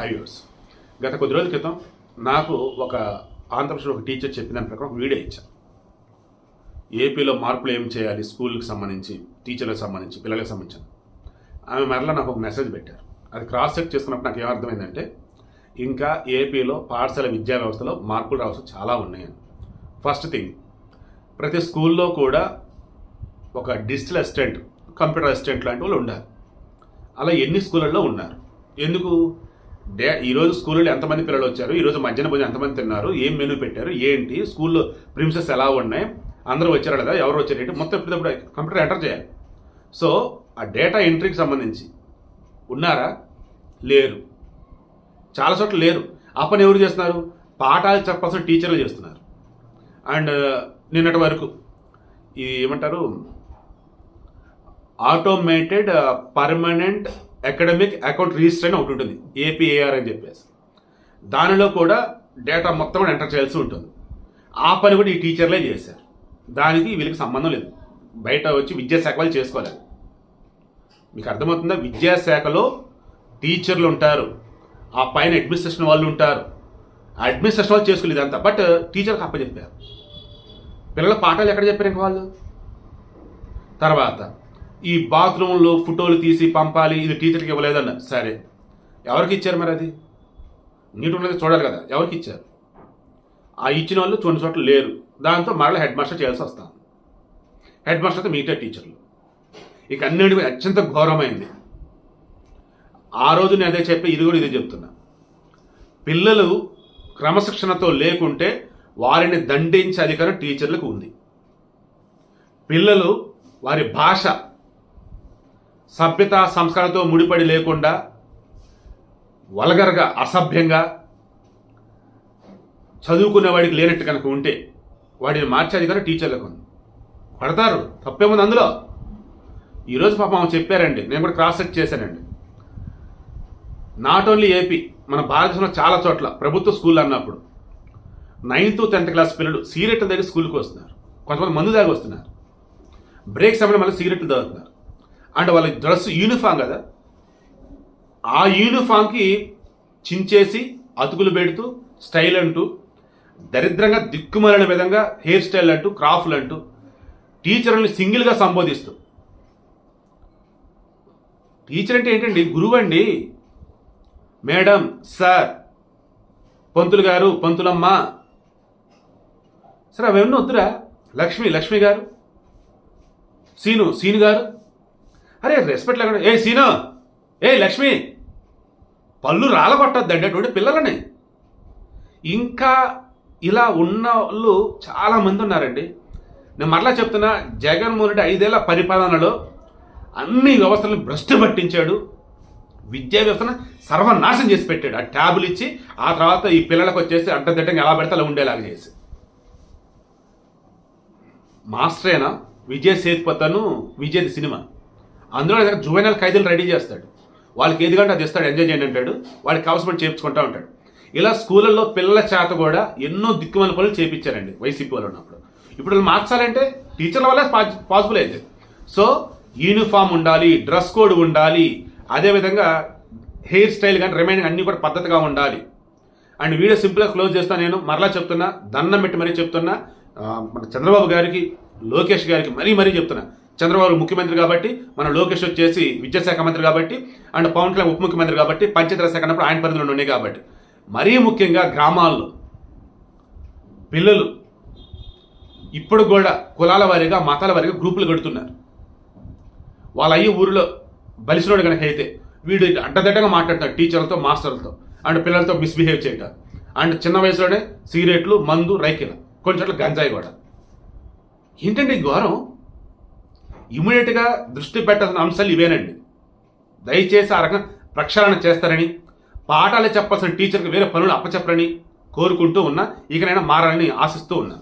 High గత కొద్ది రోజుల క్రితం నాకు ఒక ఆంధ్రప్రదేశ్లో ఒక టీచర్ చెప్పిన దాని ప్రకారం వీడియో ఇచ్చాను ఏపీలో మార్పులు ఏం చేయాలి? స్కూల్కి సంబంధించి టీచర్లకు సంబంధించి పిల్లలకు సంబంధించి. ఆమె మరలా నాకు ఒక మెసేజ్ పెట్టారు. అది క్రాస్ చెక్ చేసుకున్నప్పుడు నాకు ఏమర్థమైందంటే ఇంకా ఏపీలో పాఠశాల విద్యా వ్యవస్థలో మార్పులు రావాల్సి చాలా ఉన్నాయని ఫస్ట్ థింగ్ ప్రతి స్కూల్లో కూడా ఒక డిజిటల్ అసిస్టెంట్ కంప్యూటర్ అసిస్టెంట్ లాంటి వాళ్ళు ఉండాలి. అలా ఎన్ని స్కూళ్ళల్లో ఉన్నారు. ఎందుకు? డే ఈరోజు స్కూల్లో ఎంతమంది పిల్లలు వచ్చారు? ఈరోజు మధ్యాహ్న భోజనం ఎంతమంది తిన్నారు? ఏం మెనూ పెట్టారు? ఏంటి? స్కూల్లో ప్రిన్సెస్ ఎలా ఉన్నాయి? అందరూ వచ్చారా లేదా? ఎవరు వచ్చారు? ఏంటి? మొత్తం ఎప్పుడప్పుడు కంప్యూటర్ ఎంటర్ చేయాలి. సో ఆ డేటా ఎంట్రీకి సంబంధించి ఉన్నారా? లేరు. చాలా చోట్ల లేరు. ఆ పని ఎవరు చేస్తున్నారు? పాఠాలు చెప్పాల్సిన టీచర్లు చేస్తున్నారు. అండ్ నిన్నటి వరకు ఇది ఏమంటారు? Automated permanent academic account register అని ఒకటి ఉంటుంది. ఏపీఏఆర్ అని చెప్పేసి. దానిలో కూడా డేటా మొత్తం కూడా ఎంటర్ చేయాల్సి ఉంటుంది. ఆ పని కూడా ఈ టీచర్లే చేశారు. దానికి వీళ్ళకి సంబంధం లేదు. బయట వచ్చి విద్యాశాఖ వాళ్ళు చేసుకోలేదు మీకు అర్థమవుతుందా? విద్యాశాఖలో టీచర్లు ఉంటారు. ఆ పైన అడ్మినిస్ట్రేషన్ వాళ్ళు ఉంటారు. ఆ అడ్మినిస్ట్రేషన్ వాళ్ళు చేసుకోలేదు అంతా బట్ టీచర్కి అప్పచెప్పారు. పిల్లల పాఠాలు ఎక్కడ చెప్పారు ఇంకా వాళ్ళు? తర్వాత ఈ బాత్రూంలో ఫోటోలు తీసి పంపాలి ఇది టీచర్కి ఇవ్వలేదన్న. సరే. ఎవరికి ఇచ్చారు మరి అది? నీటి ఉన్నది చూడాలి కదా. ఎవరికి ఇచ్చారు? ఆ ఇచ్చిన వాళ్ళు చూడని చోట్ల లేరు. దాంతో మరలా హెడ్ మాస్టర్ చేయాల్సి వస్తాను హెడ్ మాస్టర్తో మిగతా టీచర్లు. ఇక అన్నిటి అత్యంత ఘోరమైంది. ఆ రోజు నేను అదే చెప్పి ఇది కూడా ఇదే చెప్తున్నా. పిల్లలు క్రమశిక్షణతో లేకుంటే వారిని దండించే అధికారం టీచర్లకు ఉంది. పిల్లలు వారి భాష సభ్యత సంస్కారంతో ముడిపడి లేకుండా వలగరగా అసభ్యంగా చదువుకునే వాడికి లేనట్టు కనుక ఉంటే వాడిని మార్చే అధికారం టీచర్లకు ఉంది. పడతారు తప్పేముంది అందులో? ఈరోజు పాపం ఆమె చెప్పారండి నేను కూడా క్రాస్ చెక్ చేశానండి. నాట్ ఓన్లీ ఏపీ మన భారతదేశంలో చాలా చోట్ల ప్రభుత్వ స్కూల్ అన్నప్పుడు నైన్త్ టెన్త్ క్లాస్ పిల్లలు సిగరెట్ల దగ్గర స్కూల్కి వస్తున్నారు. కొంతమంది మందు దాకా వస్తున్నారు. బ్రేక్ సమయంలో మళ్ళీ సిగరెట్లు తాగుతున్నారు. అండ్ వాళ్ళ డ్రెస్ యూనిఫామ్ కదా. ఆ యూనిఫామ్కి చించేసి అతుకులు పెడుతూ స్టైల్ అంటూ దరిద్రంగా దిక్కుమాలిన విధంగా హెయిర్ స్టైల్ అంటూ క్రాఫ్ట్లు అంటూ టీచర్ని సింగిల్గా సంబోధిస్తూ. టీచర్ అంటే ఏంటండి? గురువు అండి. మేడం సార్ పంతులు గారు పంతులమ్మ. సరే అవన్నీ వద్దురా? లక్ష్మి లక్ష్మి గారు. సీను సీను గారు. అరే రెస్పెక్ట్ లేకుండా ఏ సీను! ఏ లక్ష్మి! పళ్ళు రాలగొట్టద్దు అటువంటి పిల్లలని. ఇంకా ఇలా ఉన్న వాళ్ళు చాలామంది ఉన్నారండి. నేను మరలా చెప్తున్నా జగన్మోహన్ రెడ్డి ఐదేళ్ళ పరిపాలనలో అన్ని వ్యవస్థలను భ్రష్టు పట్టించాడు. విద్యా వ్యవస్థను సర్వనాశనం చేసి పెట్టాడు. ఆ ట్యాబులు ఇచ్చి ఆ తర్వాత ఈ పిల్లలకు వచ్చేసి అడ్డదిడ్డంగా ఎలా పెడితే అలా ఉండేలాగా చేసి. మాస్టరేనా? విజయ్ సేతుపతను విజయ్ సినిమా. అందులో జువెనల్ ఖైదీలు రెడీ చేస్తాడు. వాళ్ళకి ఏది కంటే అది ఇస్తాడు ఎంజాయ్ చేయండి అంటాడు. వాడికి కావాల్సిన చేర్చుకుంటా ఉంటాడు. ఇలా స్కూళ్ళల్లో పిల్లల చేత కూడా ఎన్నో దిక్కుమల పనులు చేపించారండి వైసీపీ వాళ్ళు ఉన్నప్పుడు. ఇప్పుడు వాళ్ళు మార్చాలంటే టీచర్ల వల్ల పాసిబుల్ అయింది. సో యూనిఫామ్ ఉండాలి డ్రెస్ కోడ్ ఉండాలి అదేవిధంగా హెయిర్ స్టైల్ కానీ రిమైనింగ్ అన్నీ కూడా పద్ధతిగా ఉండాలి. అండ్ వీడియో సింపుల్గా క్లోజ్ చేస్తాను నేను. మరలా చెప్తున్నా దండం పెట్టి మరీ చెప్తున్నా. మన చంద్రబాబు గారికి లోకేష్ గారికి మరీ మరీ చెప్తున్నా. చంద్రబాబు ముఖ్యమంత్రి కాబట్టి మన లోకేష్ వచ్చేసి విద్యాశాఖ మంత్రి కాబట్టి అండ్ పవన్ కళ్యాణ్ ఉప ముఖ్యమంత్రి కాబట్టి పంచాయతీరాజ్ శాఖ అన్నప్పుడు ఆయన పరిధిలో ఉన్నాయి కాబట్టి. మరీ ముఖ్యంగా గ్రామాల్లో పిల్లలు ఇప్పుడు కూడా కులాల వారీగా మతాల వారీగా గ్రూపులు కడుతున్నారు. వాళ్ళ అయ్యి ఊరిలో బలిసినోడు కనుక అయితే వీడు అడ్డదడ్డగా మాట్లాడతాడు టీచర్లతో మాస్టర్లతో అండ్ పిల్లలతో మిస్బిహేవ్ చేయటం. అండ్ చిన్న వయసులోనే సిగరెట్లు మందు రైకిల కొన్ని చోట్ల గంజాయి కూడా. ఏంటండి ఘోరం? ఇమీడియట్గా దృష్టి పెట్టాల్సిన అంశాలు ఇవేనండి. దయచేసి ఆ రకంగా ప్రక్షాళన చేస్తారని పాఠాలు చెప్పాల్సిన టీచర్కి వేరే పనులు అప్పచెప్పరని కోరుకుంటూ ఉన్నా ఇకనైనా మారాలని ఆశిస్తూ ఉన్నా.